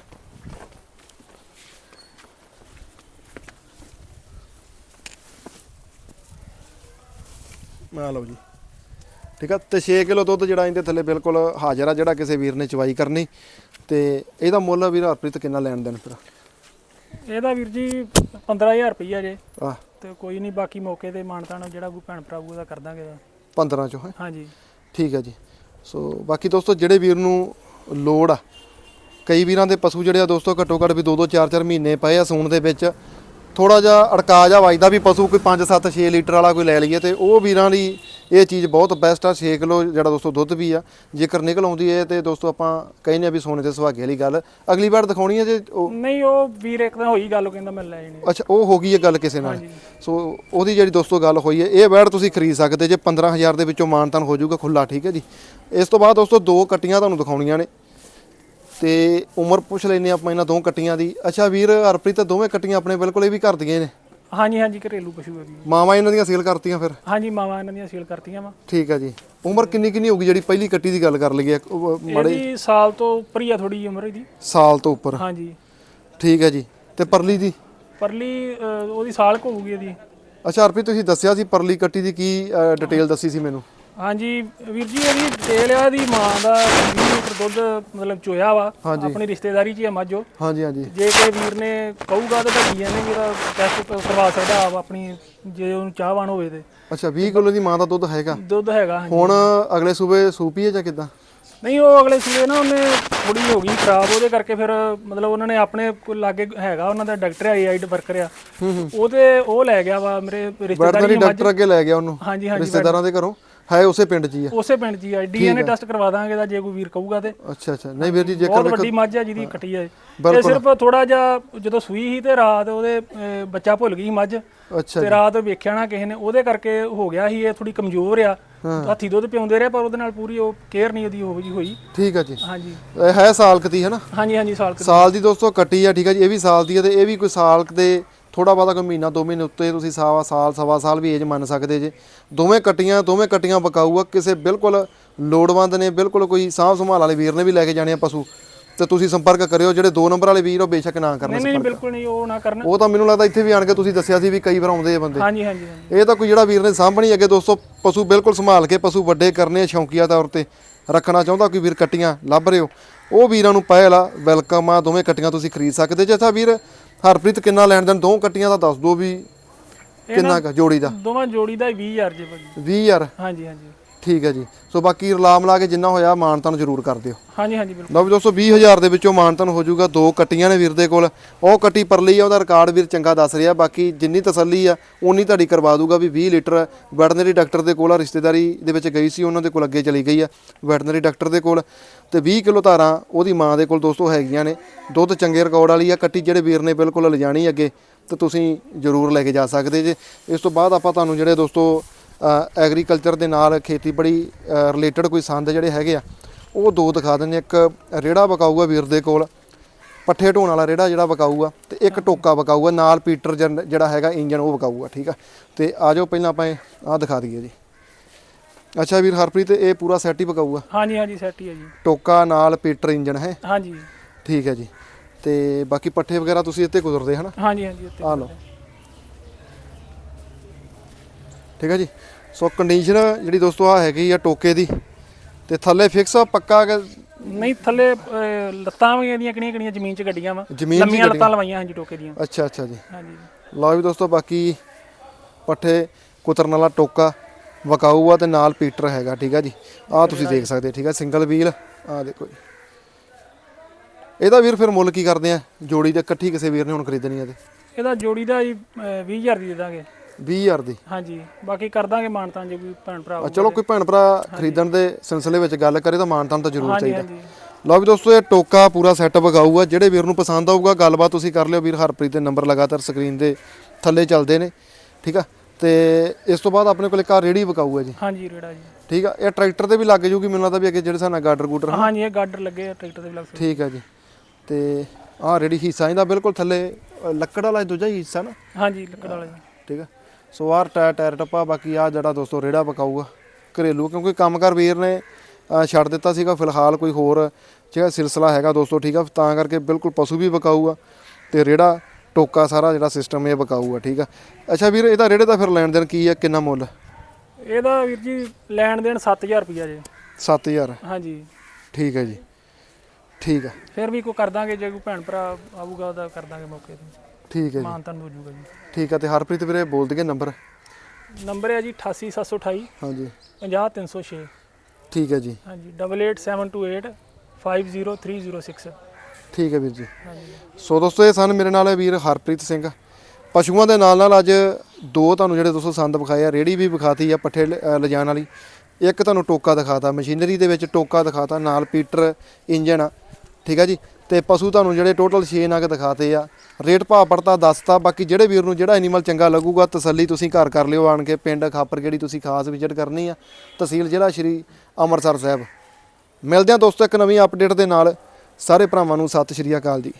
[SPEAKER 1] ਆ ਲਓ ਜੀ। ਠੀਕ ਆ, ਤੇ 6 ਕਿਲੋ ਦੁੱਧ ਜਿਹੜਾ ਇਹਦੇ ਥੱਲੇ ਬਿਲਕੁਲ ਹਾਜ਼ਰ ਆ, ਜਿਹੜਾ ਕਿਸੇ ਵੀਰ ਨੇ ਚਵਾਈ ਕਰਨੀ। ਤੇ ਇਹਦਾ ਮੁੱਲ ਵੀਰ ਹਰਪ੍ਰੀਤ ਕਿੰਨਾ ਲੈਣ ਦੇਣ ਫਿਰ
[SPEAKER 2] ਇਹਦਾ ਵੀਰ ਜੀ 15000 ਰੁਪਈਆ ਜੇ।
[SPEAKER 1] ਆ
[SPEAKER 2] ਤੇ ਕੋਈ ਨਹੀਂ ਬਾਕੀ ਮੌਕੇ ਤੇ ਮਾਨਤਾਨ ਜਿਹੜਾ ਕੋਈ ਭੈਣ ਭਰਾ ਉਹਦਾ ਕਰ ਦਾਂਗੇ।
[SPEAKER 1] 15 ਚੋਂ ਹੈ?
[SPEAKER 2] ਹਾਂਜੀ।
[SPEAKER 1] ਠੀਕ ਹੈ ਜੀ। ਸੋ ਬਾਕੀ ਦੋਸਤੋ ਜਿਹੜੇ ਵੀਰ ਨੂੰ ਲੋੜ ਆ ਕਈ ਵੀਰਾਂ ਦੇ ਪਸ਼ੂ ਜਿਹੜੇ ਆ ਦੋਸਤੋ ਘੱਟੋ ਘੱਟ ਵੀ 2-2 4-4 ਮਹੀਨੇ ਪਏ ਆ ਸੂਣ ਦੇ ਵਿੱਚ। ਥੋੜਾ ਜਿਹਾ ਅੜਕਾ ਜਾ ਵੱਜਦਾ ਵੀ ਪਸ਼ੂ ਕੋਈ 5 7 6 ਲੀਟਰ ਵਾਲਾ ਕੋਈ ਲੈ ਲਈਏ ਤੇ ਉਹ ਵੀਰਾਂ ਦੀ ਇਹ ਚੀਜ਼ ਬਹੁਤ ਬੈਸਟ ਆ 6 ਕਿਲੋ ਜਿਹੜਾ ਦੋਸਤੋ ਦੁੱਧ ਵੀ ਆ। ਜੇਕਰ ਨਿਕਲ ਆਉਂਦੀ ਹੈ ਤੇ ਦੋਸਤੋ ਆਪਾਂ ਕਹਿੰਦੇ ਆ ਵੀ ਸੋਨੇ ਤੇ ਸੁਹਾਗੇ ਵਾਲੀ ਗੱਲ। ਅਗਲੀ ਵਾਰ ਦਿਖਾਉਣੀ ਹੈ ਜੇ ਉਹ
[SPEAKER 2] ਨਹੀਂ ਉਹ ਵੀਰ ਇੱਕ ਤਾਂ ਹੋਈ ਗੱਲ ਕਹਿੰਦਾ ਮੈਂ ਲੈ ਜਾਣੀ
[SPEAKER 1] ਅੱਛਾ ਉਹ ਹੋ ਗਈ ਹੈ ਗੱਲ ਕਿਸੇ ਨਾਲ। ਸੋ ਉਹਦੀ ਜਿਹੜੀ ਦੋਸਤੋ ਗੱਲ ਹੋਈ ਹੈ ਇਹ ਬੈੜ ਤੁਸੀਂ ਖਰੀਦ ਸਕਦੇ ਜੇ 15000 ਦੇ ਵਿੱਚੋਂ ਮਾਨਤਨ ਹੋ ਜਾਊਗਾ ਖੁੱਲਾ ਠੀਕ ਹੈ ਜੀ। ਇਸ ਤੋਂ ਬਾਅਦ ਦੋਸਤੋ ਦੋ ਕੱਟੀਆਂ ਤੁਹਾਨੂੰ ਦਿਖਾਉਣੀਆਂ ਨੇ। ਤੇ ਉਮਰ ਪੁੱਛ ਲੈਨੇ ਆਪਾਂ ਇਹਨਾਂ ਦੋ ਕੱਟੀਆਂ ਦੀ। ਅੱਛਾ ਵੀਰ ਹਰਪ੍ਰੀਤ ਦੋਵੇਂ ਕੱਟੀਆਂ ਆਪਣੇ ਬਿਲਕੁਲ ਇਹ ਵੀ ਘਰ ਦੀਆਂ ਨੇ?
[SPEAKER 2] ਹਾਂਜੀ ਹਾਂਜੀ ਘਰੇਲੂ ਪਸ਼ੂ ਹੈ ਜੀ।
[SPEAKER 1] ਮਾਵਾਂ ਇਹਨਾਂ ਦੀਆਂ ਸੇਲ ਕਰਤੀਆਂ ਫਿਰ?
[SPEAKER 2] ਹਾਂਜੀ ਮਾਵਾਂ ਇਹਨਾਂ ਦੀਆਂ ਸੇਲ ਕਰਤੀਆਂ ਵਾ।
[SPEAKER 1] ਠੀਕ ਹੈ ਜੀ। ਉਮਰ ਕਿੰਨੀ ਕਿੰਨੀ ਹੋਊਗੀ ਜਿਹੜੀ ਪਹਿਲੀ ਕੱਟੀ ਦੀ ਗੱਲ ਕਰ ਲਈਏ? ਮਾੜੇ
[SPEAKER 2] ਇਹਦੀ ਸਾਲ ਤੋਂ ਉੱਪਰ ਹੀ ਆ ਥੋੜੀ ਉਮਰ ਇਹਦੀ।
[SPEAKER 1] ਸਾਲ ਤੋਂ ਉੱਪਰ।
[SPEAKER 2] ਹਾਂਜੀ।
[SPEAKER 1] ਠੀਕ ਹੈ ਜੀ। ਤੇ ਪਰਲੀ ਦੀ?
[SPEAKER 2] ਪਰਲੀ ਉਹਦੀ ਸਾਲ ਕੁ ਹੋਊਗੀ ਇਹਦੀ।
[SPEAKER 1] ਅੱਛਾ ਹਰਪ੍ਰੀਤ ਤੁਸੀਂ ਦੱਸਿਆ ਸੀ ਪਰਲੀ ਕੱਟੀ ਦੀ ਕੀ ਡਿਟੇਲ ਦੱਸੀ ਸੀ ਮੈਨੂੰ?
[SPEAKER 2] ਹਾਂਜੀ ਵੀਰ ਜੀ ਇਹਦੀ ਡਿਟੇਲ ਆ ਦੀ ਮਾਂ ਦਾ 20 ਲੀਟਰ ਦੁੱਧ ਮਤਲਬ ਚੋਇਆ ਵਾ। ਆਪਣੀ ਰਿਸ਼ਤੇਦਾਰੀ 'ਚ ਹੀ ਆ ਮੱਝੋ।
[SPEAKER 1] ਹਾਂਜੀ ਹਾਂਜੀ।
[SPEAKER 2] ਜੇ ਕੋਈ ਵੀਰ ਨੇ ਕਹੂਗਾ ਤਾਂ ਭੱਜੀਆਂ ਨੇ ਵੀਰਾ ਟੈਸਟ ਕਰਵਾ ਸਕਦਾ ਆਪ ਆਪਣੀ ਜੇ ਉਹਨੂੰ ਚਾਹਵਾਨ ਹੋਵੇ ਤੇ।
[SPEAKER 1] ਅੱਛਾ 20 ਕਿਲੋ ਦੀ ਮਾਂ ਦਾ ਦੁੱਧ ਹੈਗਾ?
[SPEAKER 2] ਦੁੱਧ ਹੈਗਾ ਹਾਂਜੀ।
[SPEAKER 1] ਹੁਣ ਅਗਲੇ ਸੂਬੇ ਸੂਪੀ ਹੈ ਜਾਂ ਕਿਦਾਂ?
[SPEAKER 2] ਨਹੀਂ ਉਹ ਅਗਲੇ ਸੂਏ ਨਾ ਉਹਨੇ ਥੋੜੀ ਹੋ ਗਈ ਖਰਾਬ ਉਹਦੇ ਕਰਕੇ ਫਿਰ ਮਤਲਬ ਉਹਨਾਂ ਨੇ ਆਪਣੇ ਕੋਲ ਲਾਗੇ ਹੈਗਾ ਉਹਨਾਂ ਦਾ ਡਾਕਟਰ ਹੈ ਆਈਡ ਵਰਕਰ ਆ। ਉਹ ਤੇ ਉਹ ਲੈ ਗਿਆ ਵਾ ਮੇਰੇ ਰਿਸ਼ਤੇਦਾਰੀ
[SPEAKER 1] ਵੈਟਰਨਰੀ ਡਾਕਟਰ ਅੱਗੇ ਲੈ ਗਿਆ ਉਹਨੂੰ
[SPEAKER 2] ਹਾਂਜੀ ਹਾਂਜੀ
[SPEAKER 1] ਰਿਸ਼ਤੇਦਾਰਾਂ ਦੇ ਘਰੋਂ? ਹੈ ਉਸੇ ਪਿੰਡ 'ਚ ਹੀ ਆ।
[SPEAKER 2] ਉਸੇ ਪਿੰਡ 'ਚ ਹੀ ਆ। ਡੀਐਨਏ ਟੈਸਟ ਕਰਵਾ ਦਾਂਗੇ ਦਾ ਜੇ ਕੋਈ ਵੀਰ ਕਹੂਗਾ ਤੇ।
[SPEAKER 1] ਅੱਛਾ ਅੱਛਾ। ਨਹੀਂ ਵੀਰ ਜੀ ਜੇਕਰ
[SPEAKER 2] ਬਹੁਤ ਵੱਡੀ ਮੱਝ ਆ ਜਿਹਦੀ ਕੱਟੀ ਆ ਇਹ। ਸਿਰਫ ਥੋੜਾ ਜਿਹਾ ਜਦੋਂ ਸੂਈ ਸੀ ਤੇ ਰਾਤ ਉਹਦੇ ਬੱਚਾ ਭੁੱਲ ਗਈ ਮੱਝ।
[SPEAKER 1] ਅੱਛਾ
[SPEAKER 2] ਤੇ ਰਾਤ ਵੇਖਿਆ ਨਾ ਕਿਸੇ ਨੇ ਉਹਦੇ ਕਰਕੇ ਹੋ ਗਿਆ ਸੀ ਇਹ ਥੋੜੀ ਕਮਜ਼ੋਰ ਆ। ਹੱਥੀ ਦੁੱਧ ਪਿਉਂਦੇ ਰਹੇ ਪਰ ਉਹਦੇ ਨਾਲ ਪੂਰੀ ਉਹ ਕੇਅਰ ਨਹੀਂ ਉਹਦੀ ਹੋ ਜੀ ਹੋਈ।
[SPEAKER 1] ਠੀਕ ਆ ਜੀ।
[SPEAKER 2] ਹਾਂਜੀ।
[SPEAKER 1] ਇਹ ਹੈ ਸਾਲ ਕਤੀ ਹੈ ਨਾ
[SPEAKER 2] ਹਾਂਜੀ ਹਾਂਜੀ ਸਾਲ ਕੁ-
[SPEAKER 1] ਸਾਲ ਦੀ ਦੋਸਤੋ ਕੱਟੀ ਆ ਠੀਕ ਆ ਜੀ। ਇਹ ਵੀ ਸਾਲ ਦੀ ਆ ਤੇ ਇਹ ਵੀ ਕੋਈ ਸਾਲ ਦੇ ਥੋੜਾ ਬਹੁਤਾ ਕੋਈ ਮਹੀਨਾ, ਦੋ ਮਹੀਨੇ ਉੱਤੇ ਤੁਸੀਂ ਸਵਾ ਸਾਲ ਸਵਾ ਸਾਲ ਵੀ ਏਜ ਮੰਨ ਸਕਦੇ ਜੇ। ਦੋਵੇਂ ਕੱਟੀਆਂ ਦੋਵੇਂ ਕੱਟੀਆਂ ਬਕਾਊ ਆ ਕਿਸੇ ਬਿਲਕੁਲ ਲੋੜਵੰਦ ਨੇ, ਬਿਲਕੁਲ ਕੋਈ ਸਾਂਭ ਸੰਭਾਲ ਵਾਲੇ ਵੀਰ ਨੇ ਵੀ ਲੈ ਕੇ ਜਾਣੇ ਆ ਪਸ਼ੂ। ਤੇ ਤੁਸੀਂ ਸੰਪਰਕ ਕਰਿਓ ਜਿਹੜੇ ਦੋ ਨੰਬਰ ਵਾਲੇ ਵੀਰ ਉਹ ਬੇਸ਼ੱਕ ਨਾ ਕਰਨ
[SPEAKER 2] ਨਹੀਂ ਨਹੀਂ ਬਿਲਕੁਲ ਨਹੀਂ ਉਹ ਨਾ ਕਰਨ।
[SPEAKER 1] ਉਹ ਤਾਂ ਮੈਨੂੰ ਲੱਗਦਾ ਇੱਥੇ ਵੀ ਆਣ ਕੇ ਤੁਸੀਂ ਦੱਸਿਆ ਸੀ ਵੀ ਕਈ ਵਾਰ ਆਉਂਦੇ ਆ ਬੰਦੇ।
[SPEAKER 2] ਹਾਂਜੀ ਹਾਂਜੀ
[SPEAKER 1] ਇਹ ਤਾਂ ਕੋਈ ਜਿਹੜਾ ਵੀਰ ਨੇ ਸਾਂਭਣੀ ਅੱਗੇ ਦੋਸਤੋ ਪਸ਼ੂ ਬਿਲਕੁਲ ਸੰਭਾਲ ਕੇ ਪਸ਼ੂ ਵੱਡੇ ਕਰਨੇ ਸ਼ੌਂਕੀਆ ਤੌਰ ਤੇ ਰੱਖਣਾ ਚਾਹੁੰਦਾ ਕੋਈ ਵੀਰ ਕੱਟੀਆਂ ਲੱਭ ਰਹੇ ਹੋ। ਉਹ ਵੀਰਾਂ ਨੂੰ ਪਹਿਲ ਆ ਵੈਲਕਮ ਆ ਦੋਵੇਂ ਕੱਟੀਆਂ ਤੁਸੀਂ ਖਰੀਦ ਸਕਦੇ। ਜੇ ਤਾਂ ਵੀਰ ਹਰਪ੍ਰੀਤ ਕਿੰਨਾ ਲੈਣ ਦੇਣ ਦੋ ਕੱਟੀਆਂ ਦਾ ਦੱਸ ਦਿਓ ਵੀ ਕਿੰਨਾ ਕੁ ਜੋੜੀ ਦਾ।
[SPEAKER 2] ਦੋਵਾਂ ਜੋੜੀ ਦਾ 20000 ਜੇ ਭਾਜੀ।
[SPEAKER 1] 20000
[SPEAKER 2] ਹਾਂਜੀ ਹਾਂਜੀ।
[SPEAKER 1] ਠੀਕ ਹੈ ਜੀ। ਸੋ ਬਾਕੀ ਰਲਾਮ ਲਾ ਕੇ ਜਿੰਨਾ ਹੋਇਆ ਮਾਨਤਨ ਜ਼ਰੂਰ ਕਰ ਦਿਓ।
[SPEAKER 2] ਹਾਂਜੀ ਹਾਂਜੀ ਬਿਲਕੁਲ।
[SPEAKER 1] ਲਓ ਵੀ ਦੋਸਤੋ 20000 ਦੇ ਵਿੱਚੋਂ ਮਾਨਤਨ ਹੋ ਜਾਊਗਾ ਦੋ ਕੱਟੀਆਂ ਨੇ ਵੀਰ ਦੇ ਕੋਲ। ਉਹ ਕੱਟੀ ਪਰਲੀ ਆ ਉਹਦਾ ਰਿਕਾਰਡ ਵੀਰ ਚੰਗਾ ਦੱਸ ਰਿਹਾ। ਬਾਕੀ ਜਿੰਨੀ ਤਸੱਲੀ ਆ ਉਨੀ ਤੁਹਾਡੀ ਕਰਵਾ ਦੂਗਾ ਵੀ 20 ਲੀਟਰ ਵੈਟਰਨਰੀ ਡਾਕਟਰ ਦੇ ਕੋਲ ਆ ਰਿਸ਼ਤੇਦਾਰੀ ਦੇ ਵਿੱਚ ਗਈ ਸੀ ਉਹਨਾਂ ਦੇ ਕੋਲ ਅੱਗੇ ਚਲੀ ਗਈ ਆ ਵੈਟਰਨਰੀ ਡਾਕਟਰ ਦੇ ਕੋਲ। ਤੇ 20 ਕਿਲੋ ਧਾਰਾਂ ਉਹਦੀ ਮਾਂ ਦੇ ਕੋਲ ਦੋਸਤੋ ਹੈਗੀਆਂ ਨੇ। ਦੁੱਧ ਚੰਗੇ ਰਿਕਾਰਡ ਵਾਲੀ ਆ ਕੱਟੀ ਜਿਹੜੇ ਵੀਰ ਨੇ ਬਿਲਕੁਲ ਲਿਜਾਣੀ ਅੱਗੇ ਤੇ ਤੁਸੀਂ ਜ਼ਰੂਰ ਲੈ ਕੇ ਜਾ ਸਕਦੇ ਜੇ। ਇਸ ਤੋਂ ਬਾਅਦ ਆਪਾਂ ਤੁਹਾਨੂੰ ਜਿਹੜੇ ਦੋਸਤੋ ਐਗਰੀਕਲਚਰ ਦੇ ਨਾਲ ਖੇਤੀਬਾੜੀ ਰਿਲੇਟਡ ਕੋਈ ਸੰਦ ਜਿਹੜੇ ਹੈਗੇ ਆ ਉਹ ਦੋ ਦਿਖਾ ਦਿੰਦੇ ਇੱਕ ਰੇੜਾ ਬਕਾਊਗਾ ਵੀਰ ਦੇ ਕੋਲ ਪੱਠੇ ਢੋਣ ਵਾਲਾ ਰੇੜਾ ਜਿਹੜਾ ਬਕਾਊਗਾ ਤੇ ਇੱਕ ਟੋਕਾ ਬਕਾਊਗਾ ਨਾਲ ਪੀਟਰ ਜਿਹੜਾ ਹੈਗਾ ਇੰਜਨ ਉਹ ਬਕਾਊਗਾ ਠੀਕ ਆ? ਤੇ ਆ ਜਾਓ ਪਹਿਲਾਂ ਆਪਾਂ ਆਹ ਦਿਖਾ ਦਈਏ ਜੀ। ਅੱਛਾ ਵੀਰ ਹਰਪ੍ਰੀਤ ਇਹ ਪੂਰਾ ਸੈਟ ਹੀ ਬਕਾਊਗਾ
[SPEAKER 2] ਹਾਂਜੀ ਹਾਂਜੀ ਸੈਟ ਹੀ ਹੈ ਜੀ।
[SPEAKER 1] ਟੋਕਾ ਨਾਲ ਪੀਟਰ ਇੰਜਨ ਹੈ?
[SPEAKER 2] ਹਾਂਜੀ।
[SPEAKER 1] ਠੀਕ ਹੈ ਜੀ। ਤੇ ਬਾਕੀ ਪੱਠੇ ਵਗੈਰਾ ਤੁਸੀਂ ਇੱਥੇ ਗੁਜ਼ਰਦੇ ਹਨਾ?
[SPEAKER 2] ਹਾਂਜੀ ਹਾਂਜੀ ਉੱਤੇ
[SPEAKER 1] ਆ ਲਓ। ਠੀਕ ਹੈ ਜੀ? ਸੋ ਕੰਡੀਸ਼ਨ ਜਿਹੜੀ ਦੋਸਤੋ ਆ ਹੈਗੀ ਆ ਟੋਕੇ ਦੀ ਤੇ ਥੱਲੇ ਫਿਕਸ ਆ ਪੱਕਾ ਕਿ
[SPEAKER 2] ਨਹੀਂ ਥੱਲੇ ਅਹ, ਲੱਤਾਂ ਵੀ ਇਹਦੀਆਂ ਕਿਹੜੀਆਂ ਕਿਹੜੀਆਂ ਜ਼ਮੀਨ 'ਚ ਗੱਡੀਆਂ ਵਾ?
[SPEAKER 1] ਜ਼ਮੀਨ 'ਚ
[SPEAKER 2] ਲੰਮੀਆਂ ਲੱਤਾਂ ਲਵਾਈਆਂ ਹਾਂਜੀ ਟੋਕੇ ਦੀਆਂ।
[SPEAKER 1] ਅੱਛਾ ਅੱਛਾ ਜੀ।
[SPEAKER 2] ਹਾਂਜੀ।
[SPEAKER 1] ਲਓ ਵੀ ਦੋਸਤੋ ਬਾਕੀ ਪੱਠੇ ਕੁਤਰਨ ਵਾਲਾ ਟੋਕਾ ਵਕਾਊ ਆ ਤੇ ਨਾਲ ਪੀਟਰ ਹੈਗਾ ਠੀਕ ਆ ਜੀ? ਆ ਤੁਸੀਂ ਦੇਖ ਸਕਦੇ ਠੀਕ ਆ? ਸਿੰਗਲ ਵੀਲ ਆ ਦੇਖੋ ਜੀ। ਇਹਦਾ ਵੀਰ ਫਿਰ ਮੁੱਲ ਕੀ ਕਰਦੇ ਆ? ਜੋੜੀ ਤੇ ਇਕੱਠੀ ਕਿਸੇ ਵੀਰ ਨੇ ਹੁਣ ਖਰੀਦਣੀ ਆ ਤੇ।
[SPEAKER 2] ਇਹਦਾ ਜੋੜੀ ਦਾ ਜੀ 20000 ਦੀ ਦੇ ਦਾਂਗੇ।
[SPEAKER 1] 20000 ਦੀ।
[SPEAKER 2] ਹਾਂਜੀ ਬਾਕੀ ਕਰ ਦਾਂਗੇ ਮਾਨਤਾਂ ਜੇ ਕੋਈ ਭੈਣ ਭਰਾ
[SPEAKER 1] ਆ। ਚਲੋ ਕੋਈ ਭੈਣ ਭਰਾ ਖਰੀਦਣ ਦੇ ਸਿਲਸਿਲੇ ਵਿੱਚ ਗੱਲ ਕਰੇ ਤਾਂ ਮਾਨਤਾਨ ਤਾਂ ਜ਼ਰੂਰ ਚਾਹੀਦਾ।
[SPEAKER 2] ਹਾਂਜੀ।
[SPEAKER 1] ਲਓ ਵੀ ਦੋਸਤੋ ਇਹ ਟੋਕਾ ਪੂਰਾ ਸੈੱਟ ਵਗਾਊ ਆ ਜਿਹੜੇ ਵੀਰ ਨੂੰ ਪਸੰਦ ਆਊਗਾ ਗੱਲਬਾਤ ਤੁਸੀਂ ਕਰ ਲਿਓ। ਵੀਰ ਹਰਪ੍ਰੀਤ ਦੇ ਨੰਬਰ ਲਗਾਤਾਰ ਸਕਰੀਨ ਦੇ ਥੱਲੇ ਚੱਲਦੇ ਨੇ। ਠੀਕ ਆ? ਤੇ ਇਸ ਤੋਂ ਬਾਅਦ ਆਪਣੇ ਕੋਲ ਇੱਕ ਆ ਰੇੜੀ ਵਕਾਊ ਆ ਜੀ।
[SPEAKER 2] ਹਾਂਜੀ ਰੇੜਾ ਜੀ।
[SPEAKER 1] ਠੀਕ ਆ? ਇਹ ਟਰੈਕਟਰ ਤੇ ਵੀ ਲੱਗ ਜੂਗੀ ਮੈਨੂੰ ਲੱਗਦਾ ਵੀ ਅੱਗੇ ਜਿਹੜੇ ਸਾਨੂੰ ਗਾਡਰ ਗੂਡਰ
[SPEAKER 2] ਹਾਂਜੀ ਇਹ ਗਾਡਰ ਲੱਗੇ ਆ ਟਰੈਕਟਰ ਦੇ ਵੀ ਲੱਗ ਸਕਦੇ।
[SPEAKER 1] ਠੀਕ ਆ ਜੀ। ਤੇ ਆਹ ਰੇੜੀ ਹਿੱਸਾ ਇਹਦਾ ਬਿਲਕੁਲ ਥੱਲੇ ਲੱਕੜ ਵਾਲਾ ਦੂਜਾ ਹੀ ਹਿੱਸਾ ਨਾ?
[SPEAKER 2] ਹਾਂਜੀ ਲੱਕੜ ਵਾਲਾ ਜੀ।
[SPEAKER 1] ਠੀਕ ਆ? ਸੋ ਆਹ ਟਾਇਰ ਟਾਇਰ ਟੱਪਾ ਬਾਕੀ ਆ ਜਿਹੜਾ ਦੋਸਤੋ ਰੇੜਾ ਪਕਾਊਗਾ ਘਰੇਲੂ ਕਿਉਂਕਿ ਕੰਮਕਾਰ ਵੀਰ ਨੇ ਅ, ਛੱਡ ਦਿੱਤਾ ਸੀਗਾ ਫਿਲਹਾਲ ਕੋਈ ਹੋਰ ਜਿਹੜਾ ਸਿਲਸਿਲਾ ਹੈਗਾ ਦੋਸਤੋ ਠੀਕ ਆ? ਤਾਂ ਕਰਕੇ ਬਿਲਕੁਲ ਪਸ਼ੂ ਵੀ ਬਕਾਊਗਾ ਤੇ ਰੇੜਾ ਟੋਕਾ ਸਾਰਾ ਜਿਹੜਾ ਸਿਸਟਮ ਇਹ ਬਕਾਊਗਾ ਠੀਕ ਆ? ਅੱਛਾ ਵੀਰ ਇਹਦਾ ਰੇੜੇ ਦਾ ਫਿਰ ਲੈਣ ਦੇਣ ਕੀ ਆ? ਕਿੰਨਾ ਮੁੱਲ?
[SPEAKER 2] ਇਹਦਾ ਵੀਰ ਜੀ ਲੈਣ ਦੇਣ 7000 ਰੁਪਿਆ ਜੀ।
[SPEAKER 1] 7000
[SPEAKER 2] ਹਾਂਜੀ।
[SPEAKER 1] ਠੀਕ ਹੈ ਜੀ। ਠੀਕ ਆ।
[SPEAKER 2] ਫਿਰ ਵੀ ਕੋਈ ਕਰ ਦਾਂਗੇ ਜੇ ਕੋਈ ਭੈਣ ਭਰਾ ਆਊਗਾ ਉਹਦਾ ਕਰ ਦਾਂਗੇ ਮੌਕੇ ਤੇ।
[SPEAKER 1] ਠੀਕ ਹੈ ਜੀ।
[SPEAKER 2] ਮਾਨਤਾਂ ਹੋ ਜਾਊਗਾ ਜੀ।
[SPEAKER 1] ਠੀਕ ਆ ਤੇ ਹਰਪ੍ਰੀਤ ਵੀਰੇ ਬੋਲ ਦਈਏ ਨੰਬਰ?
[SPEAKER 2] ਨੰਬਰ ਹੈ ਜੀ 88728
[SPEAKER 1] ਹਾਂਜੀ।
[SPEAKER 2] 50306
[SPEAKER 1] ਠੀਕ ਹੈ ਜੀ।
[SPEAKER 2] ਹਾਂਜੀ 88728 50306
[SPEAKER 1] ਠੀਕ ਹੈ ਵੀਰ ਜੀ।
[SPEAKER 2] ਹਾਂਜੀ।
[SPEAKER 1] ਸੋ ਦੋਸਤੋ ਇਹ ਸਨ ਮੇਰੇ ਨਾਲ ਵੀਰ ਹਰਪ੍ਰੀਤ ਸਿੰਘ। ਪਸ਼ੂਆਂ ਦੇ ਨਾਲ ਨਾਲ ਅੱਜ ਦੋ ਤੁਹਾਨੂੰ ਜਿਹੜੇ ਦੋਸਤੋ ਸੰਦ ਵਿਖਾਏ ਆ। ਰੇੜੀ ਵੀ ਵਿਖਾਤੀ ਆ ਪੱਠੇ ਲਿਜਾਣ ਵਾਲੀ। ਇੱਕ ਤੁਹਾਨੂੰ ਟੋਕਾ ਦਿਖਾਤਾ ਮਸ਼ੀਨਰੀ ਦੇ ਵਿੱਚ ਟੋਕਾ ਦਿਖਾਤਾ ਨਾਲ ਪੀਟਰ ਇੰਜਨ ਆ। ਠੀਕ ਆ ਜੀ। ਤੇ ਪਸ਼ੂ ਤੁਹਾਨੂੰ ਜਿਹੜੇ ਟੋਟਲ 6 ਨਗ ਦਿਖਾਤੇ ਆ। ਰੇਟ ਭਾਅ ਪੜਤਾ ਦੱਸਤਾ, ਬਾਕੀ ਜਿਹੜੇ ਵੀਰ ਨੂੰ ਜਿਹੜਾ ਐਨੀਮਲ ਚੰਗਾ ਲੱਗੂਗਾ, ਤਸੱਲੀ ਤੁਸੀਂ ਘਰ ਕਰ ਲਿਓ ਆਣ ਕੇ, ਪਿੰਡ ਖਾਪਰ ਜਿਹੜੀ ਤੁਸੀਂ ਖਾਸ ਵਿਜ਼ਿਟ ਕਰਨੀ ਆ। ਤਹਿਸੀਲ ਜਿਹੜਾ ਸ਼੍ਰੀ ਅੰਮ੍ਰਿਤਸਰ ਸਾਹਿਬ। ਮਿਲਦੇ ਹਾਂ ਦੋਸਤੋ ਇੱਕ ਨਵੀਂ ਅਪਡੇਟ ਦੇ ਨਾਲ। ਸਾਰੇ ਭਰਾਵਾਂ ਨੂੰ ਸਤਿ ਸ਼੍ਰੀ ਅਕਾਲ ਜੀ।